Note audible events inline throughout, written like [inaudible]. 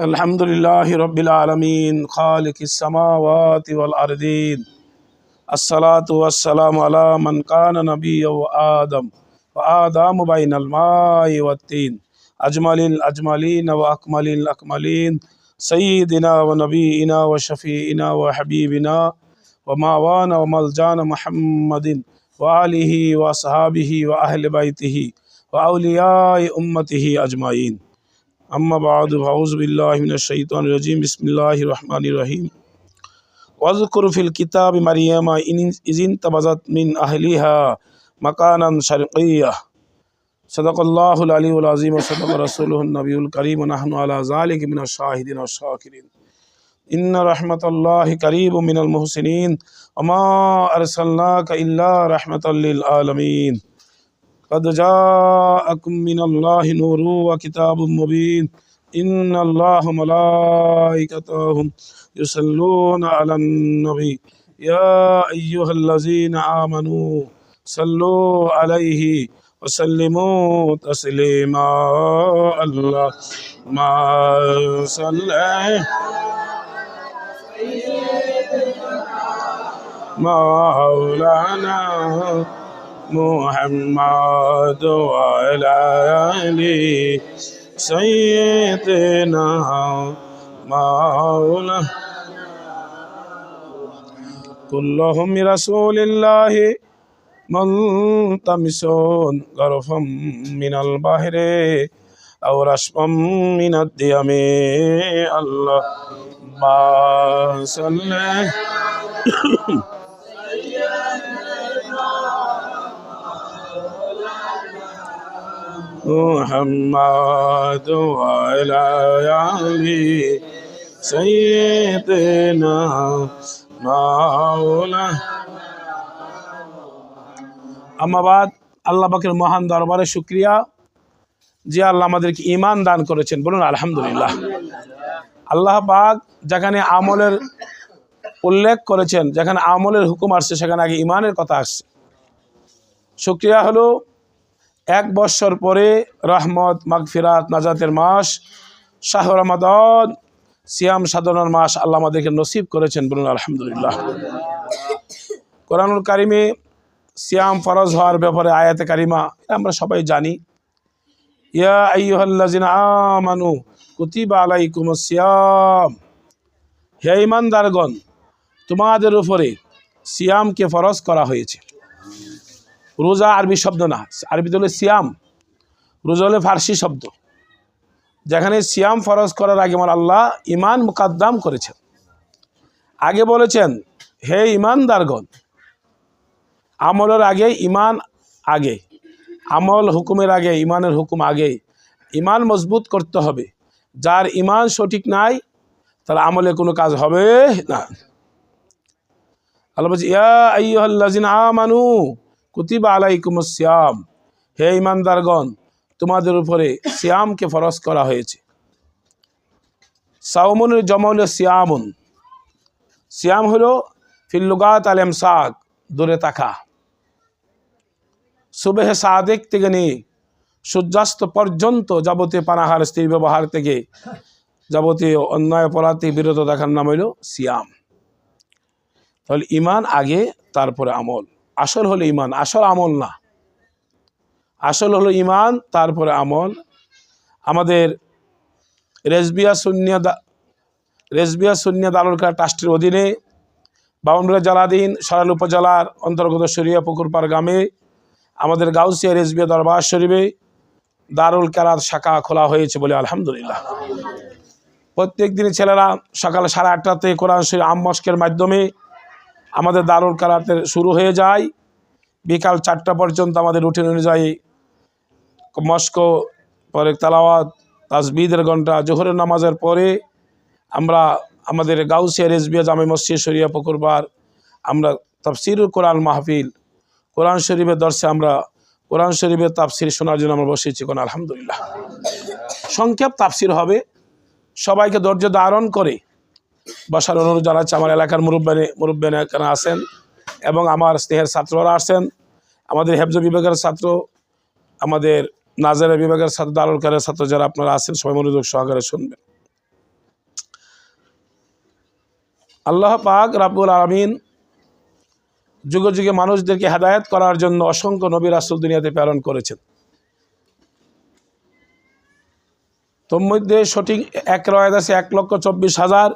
الحمد لله رب العالمين خالق السماوات والأرضين الصلاة والسلام على من كان نبيا وآدم وآدم بين الماء والتين أجمل الأجملين وأكمل الأكملين سيدنا ونبينا وشفينا وحبيبنا وماوانا وملجانا محمد وآله وأصحابه وأهل بيته وأولياء أمته أجمعين أما بعد فأعوذ بالله من الشيطان الرجيم بسم الله الرحمن الرحيم واذكر في الكتاب مريم إن- إذ انتبذت من أهلها مكانا شرقيا صدق الله العلي العظيم وصدق رسوله النبي الكريم ونحن على ذلك من الشاهدين والشاكرين إن رحمة الله قريب من المحسنين وما أرسلناك إلا رحمة للعالمين قد جاءكم من الله نور وكتاب مبين. إن الله ملائكته يصلون على النبي. يا أيها الذين آمنوا صلوا عليه وسلموا تسليما. الله ما صلى. مولانا. محمد وعلى آله سيدنا مولانا كلهم رسول الله ملتمسون غرفا من البحر أو رشفا من الديم الله ما صلى محمد وعلى آله سيدنا مولانا আমাবাদ আল্লাহ পাকের মহান দরবারে শুক্রিয়া যে আল্লাহ আমাদেরকে ইমান দান করেছেন বলুন আলহামদুলিল্লাহ আল্লাহ পাক যেখানে আমলের উল্লেখ করেছেন যেখানে আমলের হুকুম আসছে সেখানে আগে ইমানের কথা আসছে শুক্রিয়া হলো এক বৎসর পরে রহমত, মাগফিরাত, নাজাতের মাস শাহ রমাদন, সিয়াম সাধনার মাস আল্লাহ আমাদেরকে নসিব করেছেন বলুন, আলহামদুলিল্লাহ। কোরআনুল কারিমে সিয়াম ফরজ হওয়ার ব্যাপারে আয়াতে কারিমা আমরা সবাই জানি। ইয়া আমানু কুতিবা আলাইকুমুস সিয়াম। হে ইমানদারগণ, তোমাদের উপরে সিয়ামকে ফরজ করা হয়েছে। রোজা আরবি শব্দ না, আরবিতে হলে সিয়াম, রোজা হলে ফার্সি শব্দ। যেখানে সিয়াম ফরজ করার আগে আমার আল্লাহ ইমান মুকাদ্দাম করেছেন। আগে বলেছেন, হে ইমানদারগণ আমলের আগে ইমান আগে, আমল হুকুমের আগে ইমানের হুকুম আগে ইমান মজবুত করতে হবে। যার ইমান সঠিক নাই, তার আমলে কোনো কাজ হবে না। আল্লাহ বলছে, ইয়া আইয়ুহাল্লাযিনা আমানু কুতিবা আলাইকুমুস সিয়াম। হে ইমানদারগণ, তোমাদের উপরে সিয়ামকে ফরজ করা হয়েছে। সাউমুনের জমল সিয়ামুন। সিয়াম হলো ফিল্লুগাত আল এমসাক দূরে তাকা সুবেহ সাদেক থেকে নিয়ে সূর্যাস্ত পর্যন্ত যাবতীয় পানাহার স্ত্রী ব্যবহার থেকে যাবতীয় অন্যায় অপরাধ বিরত দেখার নাম হইল সিয়াম। তাহলে ইমান আগে, তারপরে আমল। আসল হলো ইমান আসল আমল না। আসল হলো ইমান তারপরে আমল। আমাদের রেজবিয়া সুনিয়া দা রেজবিয়া সুনিয়া দালুরকার ট্রাস্টের অধীনে বাউন্ডারি জেলাধীন সরাল উপজেলার অন্তর্গত সরিয়া পুকুরপাড় গ্রামে আমাদের গাউসিয়া রেজবিয়া দরবার শরীফে দারুল কেরাত শাখা খোলা হয়েছে বলে আলহামদুলিল্লাহ। প্রত্যেক দিনই ছেলেরা সকাল সাড়ে আটটাতে কোরআন শরীফ আম্মস্কের মাধ্যমে আমাদের দারুল কারাতের শুরু হয়ে যায়। বিকাল চারটা পর্যন্ত আমাদের রুটিন অনুযায়ী মস্কো, পরে তালাওয়াত, তাজবিদের ঘণ্টা জোহরের নামাজের পরে আমরা আমাদের গাউসিয়া রেজবিয়া জামে মসজিদ শরিয়া পুকুরবার আমরা তাফসিরুল কোরআন মাহফিল, কোরআন শরীফের দর্শে আমরা কোরআন শরীফের তাফসির শোনার জন্য আমরা বসেছি কোন, আলহামদুলিল্লাহ। সংক্ষেপ তাফসির হবে, সবাইকে ধৈর্য ধারণ করে বসার অনুরোধ জানাচ্ছি, আমার এলাকার মুরব্বানি মুরব্বানি এখানে আছেন এবং আমার স্নেহের ছাত্ররা আসছেন। আমাদের হেফজ বিভাগের ছাত্র, আমাদের নাজারা বিভাগের ছাত্র, দারুল কারের ছাত্র যারা আপনারা আছেন, সবাই মনোযোগ সহকারে শুনবেন। আল্লাহ পাক রাবুল আলমিন যুগে যুগে মানুষদেরকে হেদায়ত করার জন্য অসংখ্য নবী রাসুল দুনিয়াতে প্রেরণ করেছেন। তোর মধ্যে সঠিক এক রয়েদ আছে এক লক্ষ চব্বিশ হাজার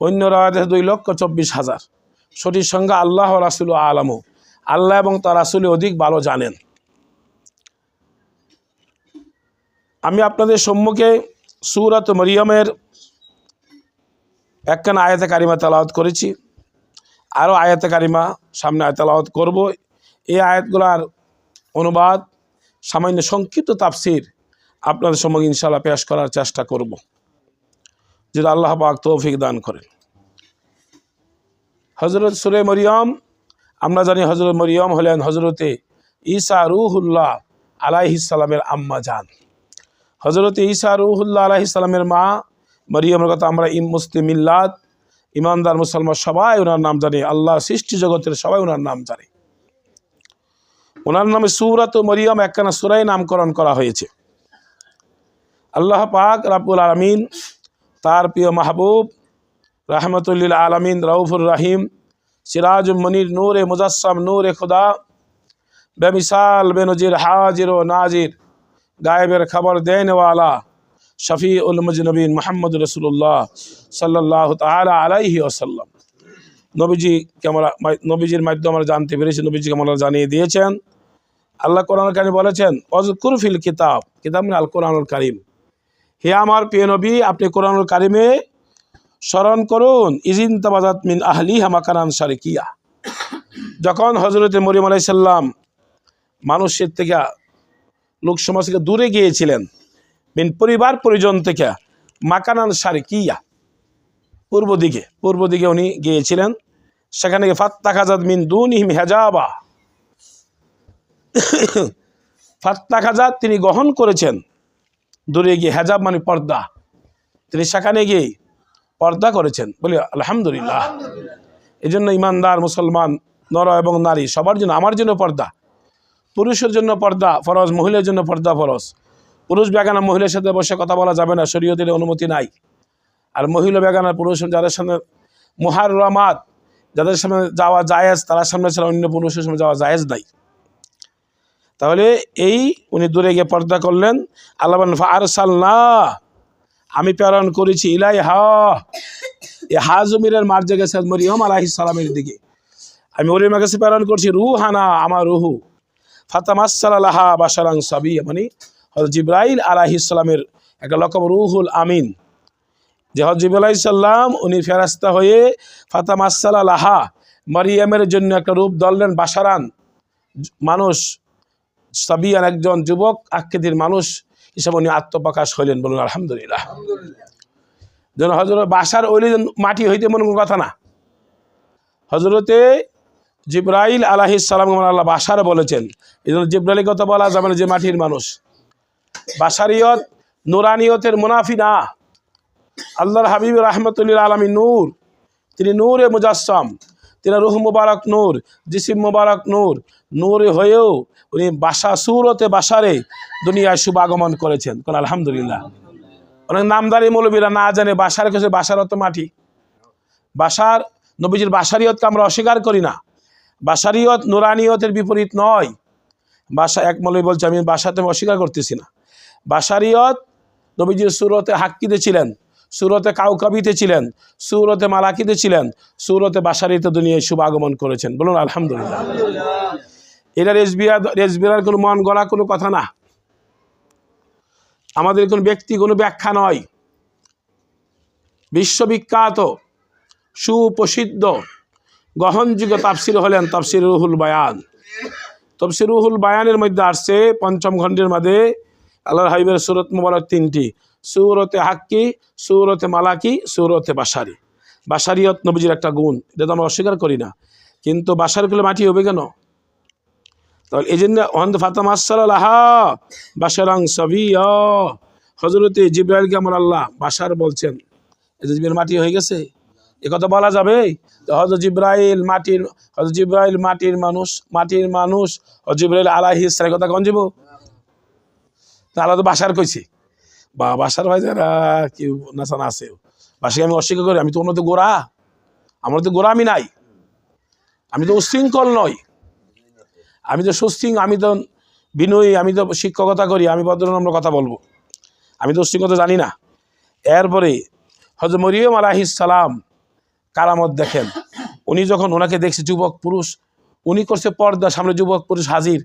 অন্য আছে দুই লক্ষ চব্বিশ হাজার। সঠিক সংখ্যা আল্লাহ রাসুল আলামু। আল্লাহ এবং তার রাসুলে অধিক ভালো জানেন। আমি আপনাদের সম্মুখে সুরাত মরিয়মের একখানা আয়াতে কারিমা তালাওয়াত করেছি। আরও আয়াতে কারিমা সামনে আয়াত তালাওয়াত করব। এই আয়াতগুলার অনুবাদ সামান্য সংক্ষিপ্ত তাফসির আপনাদের সম্মুখে ইনশাল্লাহ পেশ করার চেষ্টা করব। যদি আল্লাহ পাক তৌফিক দান করেন। হজরত সুরে মরিয়ম, আমরা জানি হজরত মরিয়ম হলেন হজরতে ঈসা রুহুল্লাহ আলাইহিসালামের আম্মা জান। হজরত ঈসা রুহুল্লাহ আলাইহিসালামের মা মরিয়মের কথা আমরা ইম মুসলিম মিল্লাত ইমানদার মুসলমান সবাই ওনার নাম জানে, আল্লাহ সৃষ্টি জগতের সবাই ওনার নাম জানে। ওনার নামে সুরাত মরিয়ম একখানা সুরাই নামকরণ করা হয়েছে। আল্লাহ পাক রাব্বুল আলমিন তার প্রিয় মাহবুব, রহমতুল্লিল আলমিন, রউফুর রাহিম, সিরাজ মনির নূর মুজাসম নূর খুদা, বেমিসাল বেনজির হাজির ও নাজির, গায়েবের খবর দেনওয়ালা শফি উল মুজনবিন মোহাম্মদ রসুল্লাহ সাল্লাহ তালা আলাইহি আসাল্লাম নবীজি কেমন নবীজির মাধ্যমে আমরা জানতে পেরেছি নবীজি কেমন জানিয়ে দিয়েছেন। আল্লাহ কোরআন কারিম বলেছেন অজকুর ফিল কিতাব কিতাব মানে আল কোরআনুল কারিম। হে আমার প্রিয় নবী, আপনি কোরআনুল কারিমে স্মরণ করুন, ইজিন তাবাজাত মিন আহলি হামাকানান সারিকিয়া যখন হজরত মরিম আলাইসাল্লাম মানুষের থেকে, লোক সমাজ থেকে দূরে গিয়েছিলেন, মিন পরিবার পরিজন থেকে মাকানান সারিকিয়া পূর্ব দিকে পূর্ব দিকে উনি গিয়েছিলেন। সেখানে ফাত্তাখাজাদ মিন দুন ইহিম হেজাবা। [coughs] ফাত্তাখাজাদ তিনি গ্রহণ করেছেন। দূরে গিয়ে হেজাব মানে পর্দা। তিনি সেখানে গিয়ে পর্দা করেছেন। বলি আলহামদুলিল্লাহ। এই জন্য ইমানদার মুসলমান নর এবং নারী সবার জন্য আমার জন্য পর্দা। পুরুষের জন্য পর্দা ফরজ মহিলার জন্য পর্দা ফরজ। পুরুষ বেগানা মহিলার সাথে বসে কথা বলা যাবে না শরীয়তের অনুমতি নাই। আর মহিলা বেগানা পুরুষ যাদের সামনে মুহার রহমাত যাদের সামনে যাওয়া জায়েজ তার সামনে ছাড়া অন্য পুরুষের সামনে যাওয়া জায়েজ নাই। তাহলে এই উনি দূরে গিয়ে পর্দা করলেন। আল্লাহ আরসাল না আমি প্রেরণ করেছি ইলাই হা এ হাজমিরের মার্জে গেছে মরিয়ম আলাহি সালামের দিকে। আমি মরিয়মের কাছে প্রেরণ করছি, রুহানা, আমার রুহু। ফাতামাসাল্লাহা বাসারাং সাবি মানে হজরত জিব্রাইল আলাহি সালামের একটা লকব রুহুল আমিন। যে হজ জিবুল্লাহ সাল্লাম উনি ফেরাস্তা হয়ে ফাতামাসাল্লাহা মরিয়মের জন্য একটা রূপ দললেন বাসারান মানুষ। সাবিয়ান একজন যুবক, আকৃতির মানুষ হিসাবে উনি আত্মপ্রকাশ হইলেন বলুন, আলহামদুলিল্লাহ। যেন হজরত বাসার ওইলে মাটি হইতে মনে কথা না। হজরতে জিব্রাইল আলাহি সালাম আল্লাহ বাসার বলেছেন। এই জন্য জিব্রাইলের কথা বলা যাবে যে মাটির মানুষ। বাসারিয়ত নুরানিয়তের মুনাফি না। আল্লাহর হাবিব রহমতুল্লিল আলমী নূর। তিনি নূরে মুজাসম তিনি রুহ মুবারক নূর, জিসিম মুবারক নূর। নূরে হয়েও উনি বাসা, সুরতে বাসারে দুনিয়ায় শুভাগমন করেছেন। কোন আলহামদুলিল্লাহ। অনেক নামদারি মৌলবীরা না জানে বাসার কাছে বাসার অত মাটি। বাসার নবীজির বাসারিয়তকে আমরা অস্বীকার করি না। বাসারিয়ত নুরানিয়তের বিপরীত নয়। বাসা, এক মৌলবী বলছে, আমি বাসাতে অস্বীকার করতেছি না। বাসারিয়ত নবীজির সুরতে হাক্কিতে ছিলেন, সুরতে কাউকাবিতে ছিলেন, সুরতে মালাকিতে ছিলেন, সুরতে বাসারিতে দুনিয়ায় শুভ আগমন করেছেন। বলুন, আলহামদুলিল্লাহ। এটা রেজবিয়া, রেজবিয়ার কোনো মন গড়া কোনো কথা না। আমাদের কোনো ব্যক্তি কোনো ব্যাখ্যা নয়। বিশ্ববিখ্যাত, সুপ্রসিদ্ধ, গ্রহণযোগ্য তাফসির হলেন তাফসির রুহুল বায়ান। তফসির রুহুল বায়ানের মধ্যে আসছে পঞ্চম খণ্ডের মধ্যে আল্লাহর হাইবের সুরত মোবারক তিনটি, সুরতে হাক্কি, সুরতে মালাকি, সুরতে বাসারি বাসারিয়ত নবীজির একটা গুণ, এটা তো আমরা অস্বীকার করি না। কিন্তু বাসার করলে মাটি হবে কেন? তাহলে এই জন্য অন্ত ফাতাম আসসালাহা বাসারাং সবিয়া। হজরতে জিব্রাইলকে আমার আল্লাহ বাসার বলছেন, এই মাটি হয়ে গেছে, এ কথা বলা যাবে? তো হজরত জিব্রাইল মাটির হজরত জিব্রাইল মাটির মানুষ মাটির মানুষ হজরত জিব্রাইল আলাহি ইসলামের কথা কন যাব তাহলে তো বাসার কইছে। বা বাসার ভাই যারা, কেউ নাচান আছে বাসাকে আমি অস্বীকার করি, আমি তো অন্য তো গোড়া। আমার তো গোলামি নাই। আমি তো উশৃঙ্খল নই। আমি তো সুস্থিং, আমি তো বিনয়ী, আমি তো শিক্ষকতা করি, আমি ভদ্রনম্র কথা বলব। আমি তো উশৃঙ্খলতা জানি না। এরপরে হজরত মরিয়ম আলাহিস সালাম কারামত দেখেন। উনি যখন ওনাকে দেখছে যুবক পুরুষ, উনি করছে পর্দা সামনে যুবক পুরুষ হাজির।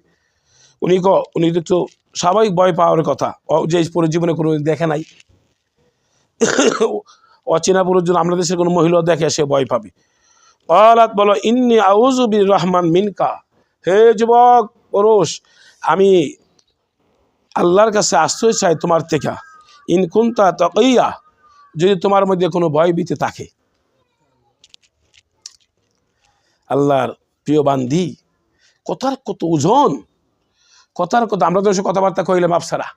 উনি ক, উনি তো স্বাভাবিক ভয় পাওয়ার কথা। যে পুরো জীবনে কোনো দেখে নাই। অচেনা পুরুষ যদি আমাদের দেশের কোনো মহিলা দেখে, সে ভয় পাবে। অলাত বলো, ইন্নি আউজুবির রহমান মিনকা। হে যুবক, পুরুষ, আমি আল্লাহর কাছে আশ্রয় চাই তোমার থেকে। ইনকুন্তা তকইয়া যদি তোমার মধ্যে কোনো ভয় ভীতি থাকে। আল্লাহর প্রিয় বান্ধি কথার কত ওজন, কথার কথা আমরা তো সে কথাবার্তা কইলাম আফসারা।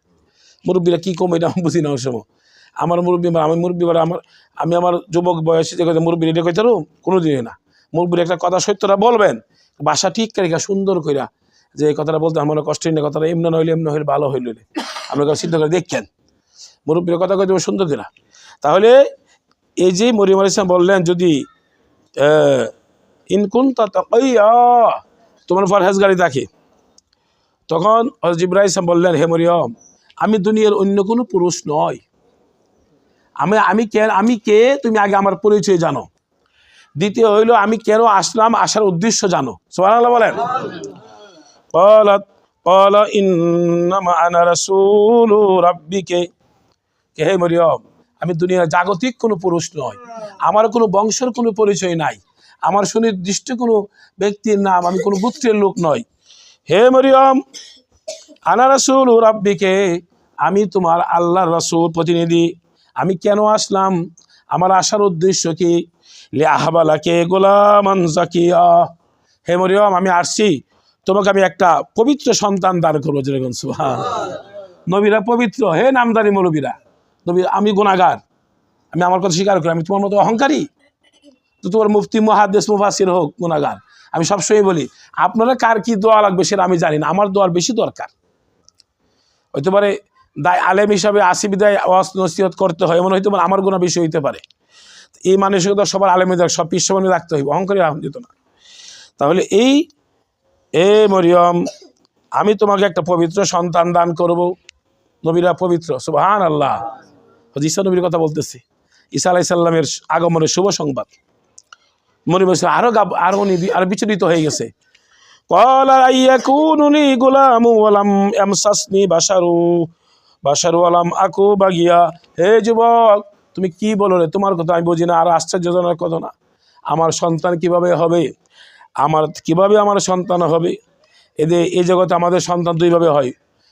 মুরব্বীরা কী কম আমি বুঝি না সময়। আমার মুরব্বী আমি মুরব্বী আমার আমি আমার যুবক বয়সে যে মুরব্বী এটা কইতে পারো? কোনো দিনই না। মুরব্বীর একটা কথা সত্যটা বলবেন। বাসা ঠিক করে সুন্দর কইরা যে এই কথাটা বলতে আমার কষ্ট নেই কথাটা এমন নইলে এমন হইলে ভালো হইলে আমরা চিন্তা করে দেখছেন মুরব্বীর কথা কইতে সুন্দর দিলা। তাহলে এই যে মরিয়ম আলী ইসলাম বললেন যদি ইনকুন তোমার ফরহেজ গাড়ি থাকে তখন হজরত ইব্রাহিম ইসলাম বললেন, হে মরিয়ম, আমি দুনিয়ার অন্য কোনো পুরুষ নয় আমি আমি কে আমি কে, তুমি আগে আমার পরিচয় জানো। দ্বিতীয় হইল, আমি কেন আসলাম? আসার উদ্দেশ্য জানো। সোহানাল্লাহ বলেন। হে আমি দুনিয়ার জাগতিক কোনো পুরুষ নয় আমার কোনো বংশের কোনো পরিচয় নাই। আমার সুনির্দিষ্ট কোনো ব্যক্তির নাম আমি কোনো গুত্রের লোক নয় হে মরিয়ম, আনা রসুল রাব্বিকে, আমি তোমার আল্লাহ রসুল প্রতিনিধি। আমি কেন আসলাম? আমার আসার উদ্দেশ্য কি? জাকিয়া। হে মরিয়ম, আমি আসছি। তোমাকে আমি একটা পবিত্র সন্তান দান করব যেরকম সুহান নবীরা পবিত্র। হে নামদারি মৌলবীরা, নবী, আমি গুণাগার। আমি আমার কথা স্বীকার করি, আমি তোমার মতো অহংকারী। তো তোমার মুফতি মহাদেশ মুফাসির হোক, গুণাগার। আমি সবসময় বলি, আপনারা কার কি দোয়া লাগবে সেটা আমি জানি না, আমার দোয়ার বেশি দরকার। হইতে পারে, দায় আলেম হিসাবে আসি বিদায় নসিহত করতে হয়, এমন হইতে পারে, আমার গুণা বেশি হইতে পারে। এই মানসিকতা সবার আলেমেদের সব পিসমানে রাখতে হইব, অহংকারী রাখা যেত না। তাহলে এই, এ মরিয়ম, আমি তোমাকে একটা পবিত্র সন্তান দান করব, নবীরা পবিত্র সুবহান আল্লাহ ঈসা নবীর কথা বলতেছি। ঈসা আলাইসাল্লামের আগমনের শুভ সংবাদ। মনে বলছে, আরও গাব আরও উনি আরও বিচলিত হয়ে গেছে। বাসারু বাসারু আলাম আকু বাগিয়া। হে যুবক তুমি কি বলো রে? তোমার কথা আমি বুঝি না, আর আশ্চর্যজনক কথা না। আমার সন্তান কীভাবে হবে? আমার, কীভাবে আমার সন্তান হবে? এদের এই জগতে আমাদের সন্তান দুইভাবে হয়।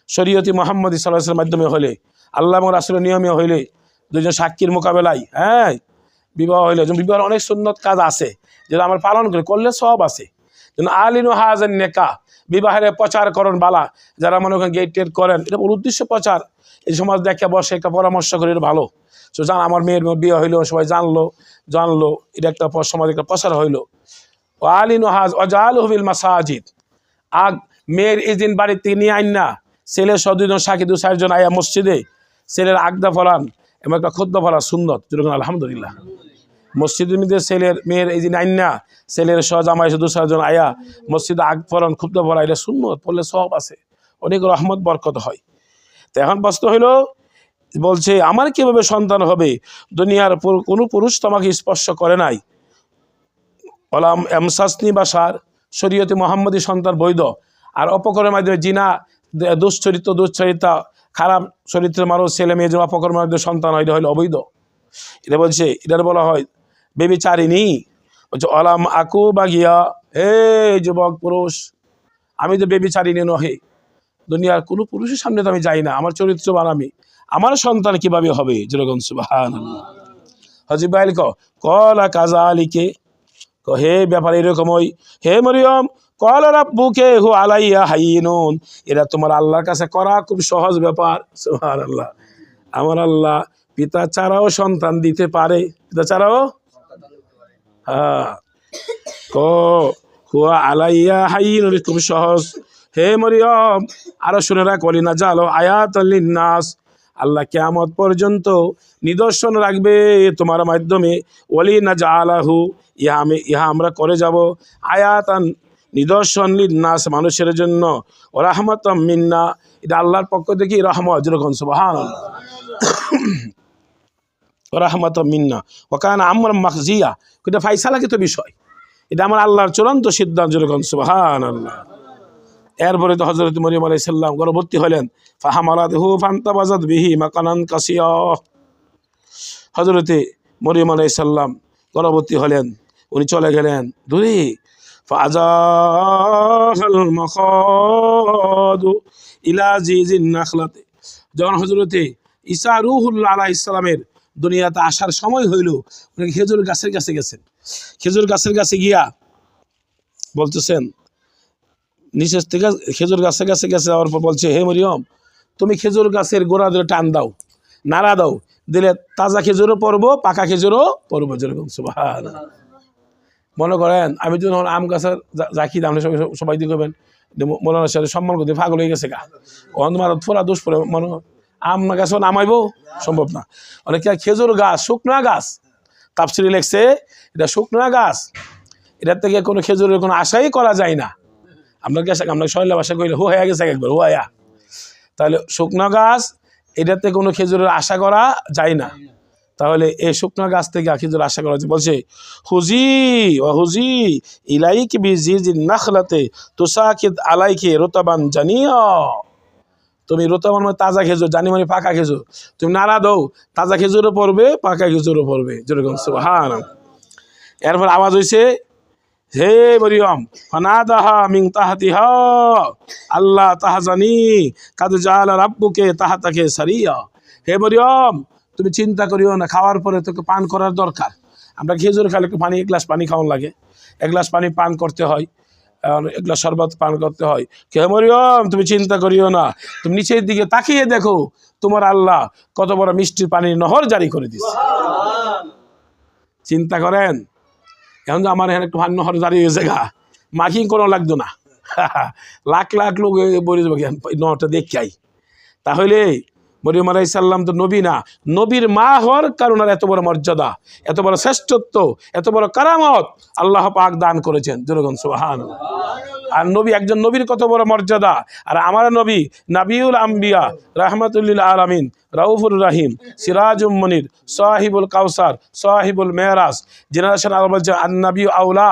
শরীয়তি মোহাম্মদ সাল্লাহের মাধ্যমে হলে, আল্লাহ এবং রাসুলের নিয়মে হইলে দুজন সাক্ষীর মোকাবেলায় হ্যাঁ বিবাহ হইলে বিবাহের অনেক সুন্নত কাজ আছে যেটা আমার পালন করি, করলে সব আছে। যেন আলিন হাজান নেকা, বিবাহের প্রচারকরণ বালা, যারা মনে করেন গেট টেট করেন, এটা উদ্দেশ্য প্রচার। এই সমাজ দেখে বসে একটা পরামর্শ করে, এটা ভালো। তো জান, আমার মেয়ের বিয়ে হইল, সবাই জানলো জানলো, এটা একটা সমাজ একটা প্রচার হইল। ও আলিন হাজ অজাল হবিল মাসাজিদ। আগ, মেয়ের এই দিন বাড়ির নিয়ে আইন না। ছেলের সব দুজন সাক্ষী দু চারজন আয়া মসজিদে। ছেলের আগদা ফলান, এবং একটা খুদ্া ফলা সুন্দর যেরকম আলহামদুলিল্লাহ। মসজিদের মধ্যে ছেলের, মেয়ের এই যে আইনা ছেলের সহ দু চারজন আয়া মসজিদে আগ ফলান, খুদ্া ফলা এটা সুন্দর পড়লে সব আছে। অনেক রহমত, বরকত হয়। তো এখন প্রশ্ন হইল বলছে, আমার কীভাবে সন্তান হবে? দুনিয়ার কোনো পুরুষ তোমাকে স্পর্শ করে নাই। অলাম এমসাসনি বা সার শরীয়তে মোহাম্মদী সন্তান বৈধ। আর অপকর্মের মাধ্যমে জিনা দুশ্চরিত্র দুশ্চরিতা খারাপ চরিত্রের মানুষ, ছেলে মেয়ে যে অপকর্মের মাধ্যমে সন্তান হয়, এটা অবৈধ। এটা বলছে, এটার বলা হয় বেবি চারিনি বলছে, অলাম আকু বা গিয়া হে যুবক পুরুষ, আমি তো বেবি চারিনি নহে। দুনিয়ার কোনো পুরুষের সামনে তো আমি যাই না, আমার চরিত্রবান আমি আমার সন্তান কীভাবে হবে? যেরকম সুবাহান হজিব ক কলা কাজা আলীকে হে ব্যাপার এরকম ওই হে মরিয়ম, কল রাব্বুকে হু আলাইয়া হাইনুন এটা তোমার আল্লাহর কাছে করা খুব সহজ ব্যাপার সুবহান আল্লাহ আমার আল্লাহ পিতা ছাড়াও সন্তান দিতে পারে। পিতা ছাড়াও? হ্যাঁ। ক হুয়া আলাইয়া হাইনুন খুব সহজ। হে মরিয়ম, আরও শুনে রাখ না জালো আয়াত নাস আল্লাহ কেয়ামত পর্যন্ত নিদর্শন রাখবে তোমার মাধ্যমে। ওলি না যা আলাহু ইহা আমি, ইহা আমরা করে যাব। আয়াতান, নিদর্শন নাস মানুষের জন্য। ও রাহমত মিন্না, এটা আল্লাহর পক্ষ থেকে রহমত যেরকম সুবাহান রহমত মিন্না ও ওখান আমার মাকজিয়া এটা ফাইসালাকিত বিষয়। এটা আমার আল্লাহর চূড়ান্ত সিদ্ধান্ত যেরকম সুবাহান আল্লাহ এরপরে তো হজরত মরিয়ম আলাই সাল্লাম গর্ভবর্তী হলেন ফাহামালাত হু ফান্তাবাজাত বিহি হজরতে মরিয়ম আলাই সাল্লাম গর্ভবর্তী হলেন, উনি চলে গেলেন দূরে নাখলাতে। যখন হজরতে ঈসা রুহুল্লা আলাহ ইসলামের দুনিয়াতে আসার সময় হইল, উনি খেজুর গাছের কাছে গেছেন। খেজুর গাছের কাছে গিয়া বলতেছেন নিচের থেকে খেজুর গাছের কাছে গেছে যাওয়ার পর বলছে, হে মরিয়ম, তুমি খেজুর গাছের গোড়া ধরে টান দাও, নাড়া দাও, দিলে তাজা খেজুরও পরবো পাকা খেজুরও পরবো যেরকম। সুবাহান মনে করেন, আমি যখন আম গাছের জাকি দাম, সবাই সবাই দিয়ে করবেন সাহেব সম্মান করতে পাগল হয়ে গেছে গা। অন্ধ মারত ফোরা দোষ পরে মনে আম গাছও নামাইবো? সম্ভব না। অনেকে খেজুর গাছ, শুকনা গাছ? তাপসিরি লেখছে, এটা শুকনা গাছ। এটার থেকে কোনো খেজুরের কোনো আশাই করা যায় না। আপনার কাছে আপনার শৈলা ভাষা কইলে হো হয়ে গেছে একবার হোয়া তাহলে শুকনো গাছ, এটাতে কোনো খেজুরের আশা করা যায় না। তাহলে এই শুকনো গাছ থেকে খেজুর আশা করা বলছে, হুজি, ও হুজি, ইলাইক বি জি জি নাখলাতে তুষাকিদ আলাইকে রোতাবান জানিয়া তুমি রোতাবান মানে তাজা খেজুর, জানি মানে পাকা খেজুর। তুমি নাড়া দাও, তাজা খেজুরও পড়বে, পাকা খেজুরও পড়বে, যেরকম সুবহান এরপর আওয়াজ হয়েছে হে মরিয়ম ফানাদাহা মিং তাহাতিহা আল্লাহ তাহাজানি কাদ জালা রাব্বুকে তাহাতাকে সারিয়া। হে মরিয়ম তুমি চিন্তা করিও না খাওয়ার পরে তোকে পান করার দরকার। আমরা খেজুর খালে একটু পানি এক গ্লাস পানি খাওয়ান লাগে। এক গ্লাস পানি পান করতে হয় এক গ্লাস শরবত পান করতে হয়। কে মরিয়ম তুমি চিন্তা করিও না তুমি নিচের দিকে তাকিয়ে দেখো তোমার আল্লাহ কত বড় মিষ্টির পানির নহর জারি করে দিচ্ছে চিন্তা করেন এখন আমার এখানে একটু ভান্ন হর দাঁড়িয়ে জায়গা মার্কিং কোনো লাগতো না। [laughs] লাখ লাখ লোক বলে নটা নটা দেখাই তাহলে মরিয়ম আলাই সাল্লাম তো নবী না, নবীর মা হওয়ার কারণ আর এত বড় মর্যাদা, এত বড় শ্রেষ্ঠত্ব, এত বড় কারামত আল্লাহ পাক দান করেছেন। জনগণ সুহান আর নবী একজন নবীর কত বড় মর্যাদা। আর আমার নবী নাবিউল আম্বিয়া, রাহমাতুল্লিল আলমিন, রাউফুর রাহিম, সিরাজুম মনির, সাহিবুল কাউসার সাহিবুল মেহরাজ জেনারেশন আর বলছে আন্নাবি আউলা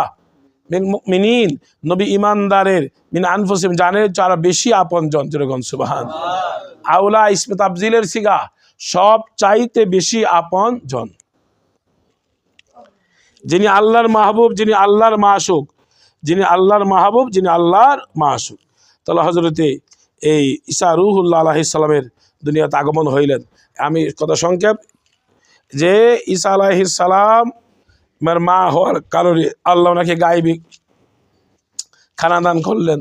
মিন মিনিন নবী ইমানদারের মিন আনফুসিম জানের যারা বেশি আপন যেরকম সুবাহান। আউলা ইসমে তাবজিলের সিগা, সব চাইতে বেশি আপন জন যিনি আল্লাহর মাহবুব, যিনি আল্লাহর মাসুক যিনি আল্লাহর মাহবুব, যিনি আল্লাহর মাসুক। তাহলে হজরতে এই ঈসা রুহুল্লাহ আলাহিসাল্লামের দুনিয়াতে আগমন হইলেন। আমি কথা সংক্ষেপ। যে ঈসা আলাহিসাল্লাম মা হওয়ার কারণে আল্লাহ ওনাকে গাইবি খানা দান করলেন।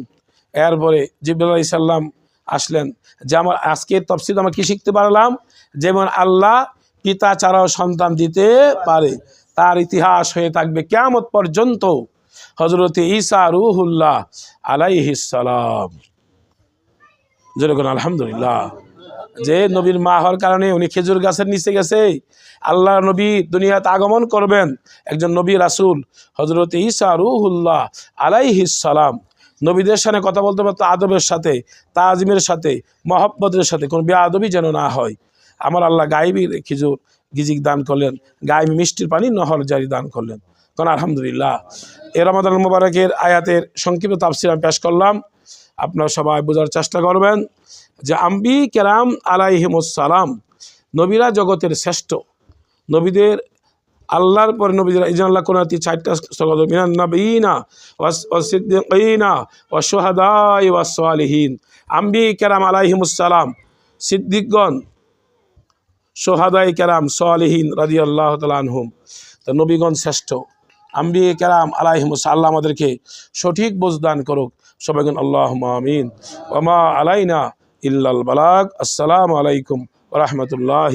এরপরে জিবুল্লাহ ইসাল্লাম আসলেন যে আমার আজকের তফসিল আমরা কি শিখতে পারলাম? যেমন আল্লাহ পিতা ছাড়াও সন্তান দিতে পারে। তার ইতিহাস হয়ে থাকবে। কেমত পর্যন্ত হজরতে ঈসা রুহুল্লাহ আলাইহিসালাম যেরকম আলহামদুলিল্লাহ, যে নবীর মা হওয়ার কারণে উনি খেজুর গাছের নিচে গেছে, আল্লাহ নবী দুনিয়াতে আগমন করবেন একজন নবী রাসুল হজরত ঈসা রুহুল্লাহ আলাইহিসালাম নবীদের সাথে কথা বলতে পারতো আদবের সাথে, তাজিমের সাথে, মহব্বতের সাথে কোনো বেআবি যেন না হয়। আমার আল্লাহ গাইবি খিজুর, গিজিক দান করলেন, গাইবি মিষ্টির পানি নহর জারি দান করলেন। কারণ আলহামদুলিল্লাহ। এ রমাদান মুবারকের আয়াতের সংক্ষিপ্ত তাফসির আমি পেশ করলাম। আপনারা সবাই বোঝার চেষ্টা করবেন যে আম্বি কেরাম আলাইহিমুসালাম নবীরা জগতের শ্রেষ্ঠ। নবীদের আল্লাহর পরে নবীদের এই আল্লাহ কোন চারটা ওয়াসসালিহিন আম্বি কেরাম আলাইহিমুসালাম সিদ্দিকগণ সোহাদাই কেরাম সালিহীন রাজি আল্লাহ তালহুম তো নবীগণ শ্রেষ্ঠ। আম্বি কেরাম আলাইহিমুস আল্লাহ আমাদেরকে সঠিক বোঝদান করুক। সবাইগুন আল্লাহ আমিন। ওমা আলাইনা ইল্লাল বালাক আসসালামু আলাইকুম রহমতুল্লাহ